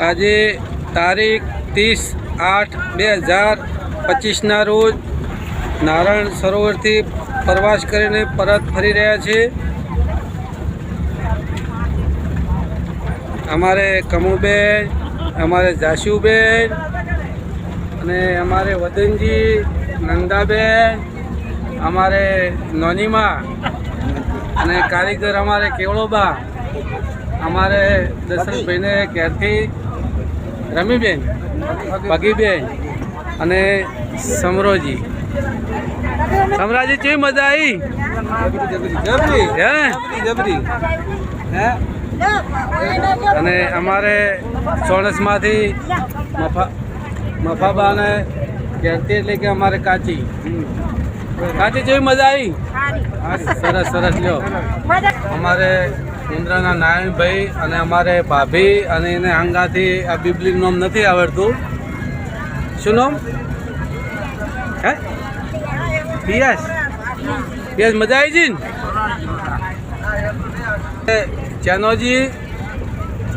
આજે તારીખ ત્રીસ આઠ બે હજાર પચીસના રોજ નારાયણ સરોવરથી પ્રવાસ કરીને પરત ફરી રહ્યા છે. અમારે કમુબેન, અમારે જાશુબેન અને અમારે વદનજી, નંદાબેન, અમારે નોનીમા અને કારીગર અમારે કેવળોબા, અમારે દર્શનભાઈને ઘેરથી રમીબેન પગીબેન અને સમરોજી. સમરાજી, કેવી મજા આવી અને અમારે ચોણસમાંથી મફા મફાબાને કહેતી એટલે કે અમારે કાચી. કાચી જેવી મજા આવી? સરસ સરસ લ્યો. અમારે ઇન્દ્રના નારાયણભાઈ અને અમારે ભાભી અને એને આંગાથી આ બિબલી નામ નથી આવડતું. શું નામ? હે? પિયાસ. પિયાસ મજા આવી જઈ ને? ચેનોજી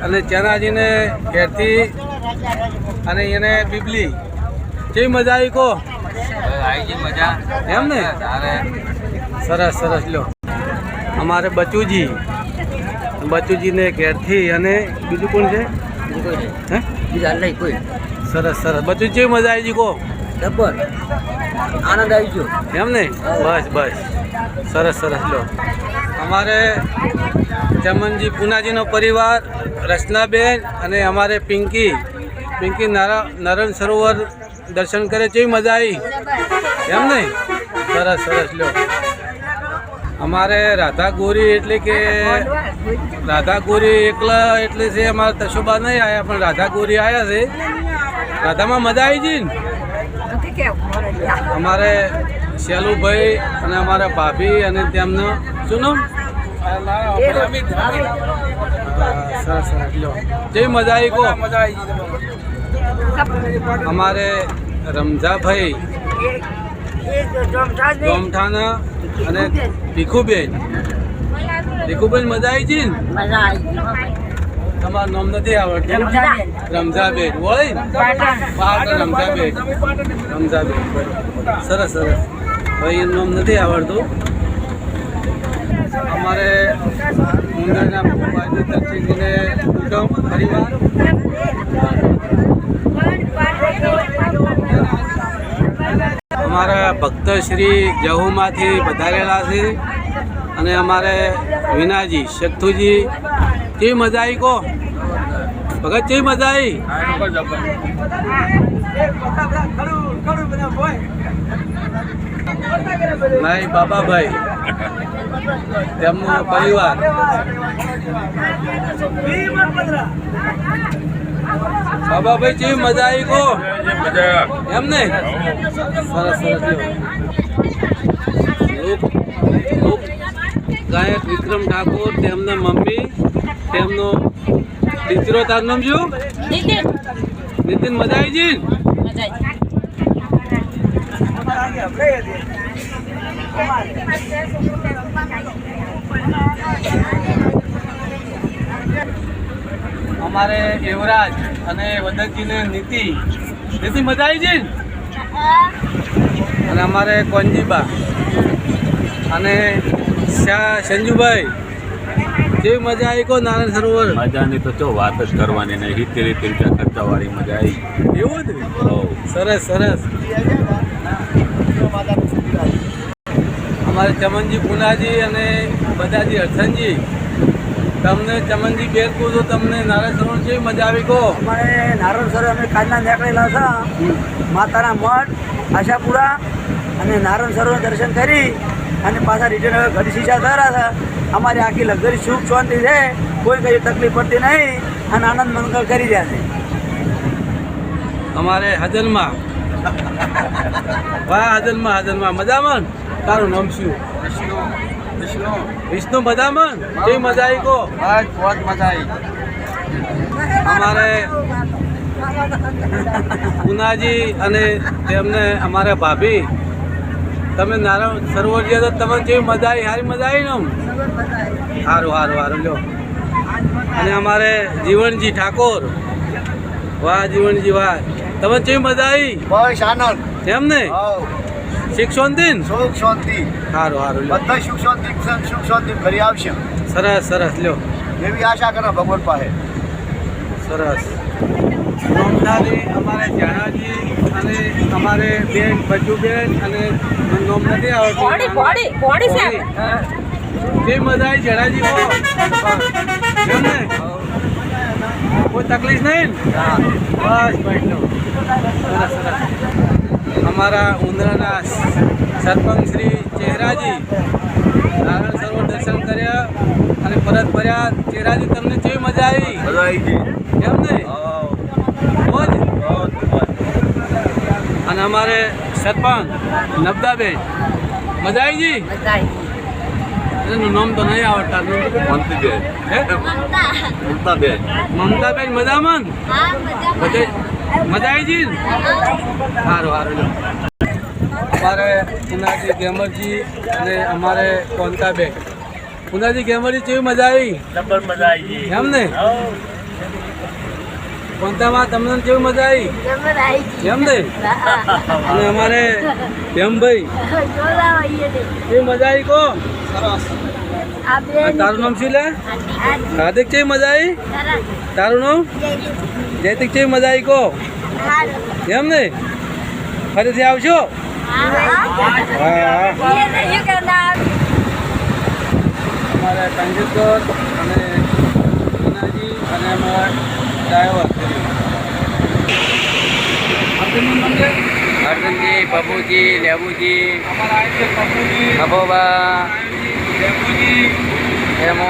અને ચેનાજીને ઘેરથી અને એને બિબલી. કેવી મજા આવી કહો એમ ને? સરસ સરસ. લો અમારે બચુજી. બચુજીને ઘેરથી અને બીજું કોણ છે? હે? બીજા નહીં કોઈ સરસ સરસ. બચુજી કેવી મજા આવી જી ડબ્બર આનંદ આવી ગયો. એમ ને? બસ બસ. સરસ સરસ. લો અમારે ચમનજી પુનાજીનો પરિવાર રચનાબેન અને અમારે પિંકી. પિંકી નારા નારાયણ સરોવર દર્શન કરે. છે મજા આવી? એમ નહીં? સરસ સરસ લો અમારે રાધા ગોરી એટલે કે રાધા ગોરી એકલા એટલે છે અમારા તશોબા નહીં આવ્યા પણ રાધા ગોરી આવ્યા છે. રાધામાં મજા આવી જઈ ને? અમારે શેલુભાઈ અને અમારા ભાભી અને તેમનો, શું નામ? સરસ સરસ લો જેવી મજા આવી કહો? અમારે રમઝાભાઈ ગોમઠાના અને ભીખુબેન ભીખુબેન મજા આવી છે ને? તમારું નામ નથી આવડતું. રમઝાબેન. હોય પાટણ રમઝાબેન. રમઝાબેન. સરસ સરસ. ભાઈ એનું નામ નથી આવડતું. અમારે મુંદરના પપ્પાજી દક્ષિણજીને કુટુંબ પરિવાર અમારા ભક્ત શ્રી જહુમાંથી વધારેલા છે અને અમારે વિનાજી શક્તુજી કેવી મજા આવી કહો ભગત, કેવી મજા આવી ભાઈ બાબાભાઈ, તેમનો પરિવાર. બાબાભાઈ કેવી મજા આવી ગો એમ ને સરસ સરસ ગાયક વિક્રમ ઠાકોર તેમના મમ્મી તેમનો દીકરો તાર નામ શું? નીતિન. મજા આવી જી? અમારે યુવરાજ અને વદનજીને નીતિ. નીતિ મજા આવી જી અને અમારે કોંજીબા અને સંજુભાઈ. જેવી મજા આવી કહો નારાયણ સરોવર? મજાની તો ચો વાત જ કરવાની નહીં રીતે રીતે રૂપિયા ખર્ચાવાળી મજા આવી. એવું જ સરસ સરસ. અમારે ચમનજી પુનાજી અને બધાજી હરસનજી તમને ચમનજી કહું તો તમને નારાયણ સરોવર જેવી મજા આવી કહો? અમારે નારણ સર અમે કાલના નીકળેલા હતા માતાના મઠ આશાપુરા અને નારણ સરોવર દર્શન કરી અને પાછા રિટર્ન હવે ઘડી શીશા થયા હતા અમારી આખી લગ્ઝરી સુખ શાંતિ છે. કોઈ કઈ તકલીફ પડતી નહીં અને આનંદ મંગળ કરી રહ્યા છે. અમારે હાજરમાં. વાહ હાજરમાં હાજરમાં. મજામાં? તારું નામ શું? વિષ્ણુ મજામાં કેવી મજા આવી કહો અમારે પુનાજી અને તેમને અમારા ભાભી. તમે નારાયણ સરોવર ગયા તો તમને જે મજા આવી સારી મજા આવી ને સારું સારું સારું લ્યો. અને અમારે જીવનજી ઠાકોર. વાહ જીવનજી વાહ. તમે જે મજા આવી બસ આનંદ. એમ ને શીખ શાંતિ સુખ શાંતિ. સારું સારું બધા સુખ શાંતિ સુખ શાંતિ ફરી આવશે. સરસ સરસ લ્યો. એવી આશા કરે ભગવાન પાસે. સરસ. નોમદારી અમારે જાણાજી અને અમારે બેન બચુબેન અને નોમનાથી સાહેબ જે મજા આવી જણાજી એમ ને કોઈ તકલીફ નહીં બસ બેઠો સરસ સરસ. અમારા ઉંદરાના સરપંચ શ્રી ચહેરાજી નારાયણ સરોવર દર્શન કર્યા અને પરત ફર્યા ચહેરાજી તમને કેવી મજા આવી? બધા આવી એમ ને અને અમારે સરપંચ નબદાબેન મજા આવી જી એનું નામ તો નહીં આવડતા મંતીબેન. હે? મમતાબેન મમતાબેન મજામાં? બધે મજા આવી જી સારું સારું અમારે પુનાજી ગેમરજી અને અમારે કોંતાબેન પુનાજી ગેમરજી કેવી મજા આવી? નંબર મજા આવી એમ ને? કોનતામાં તમને કેવી મજા આવી? એમ ને? અને અમારે ભેમભાઈ કેવી મજા આવી કો તારું નામ શું લે? હાર્દિક. કેવી મજા આવી? તારું નામ? જયતિક કેવી મજા આવી કહો? એમ ને ફરીથી આવશો હા અમારા કંજેશ્વર અને પુનાજી અને અમારા ડ્રાઈવર. છે? અર્જુનજી લેબુજી. છે પપ્પુજી ખબોબા લેબુજી. એમો.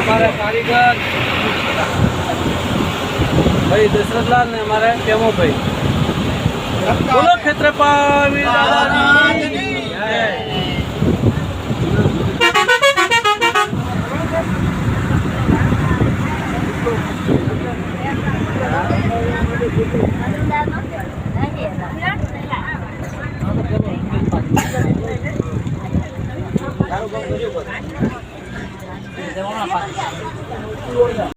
અમારા કારીગર. ભાઈ દશરથલાલ ને અમારા ટેમોભાઈ બોલો ક્ષેત્રપાલ દાદાજી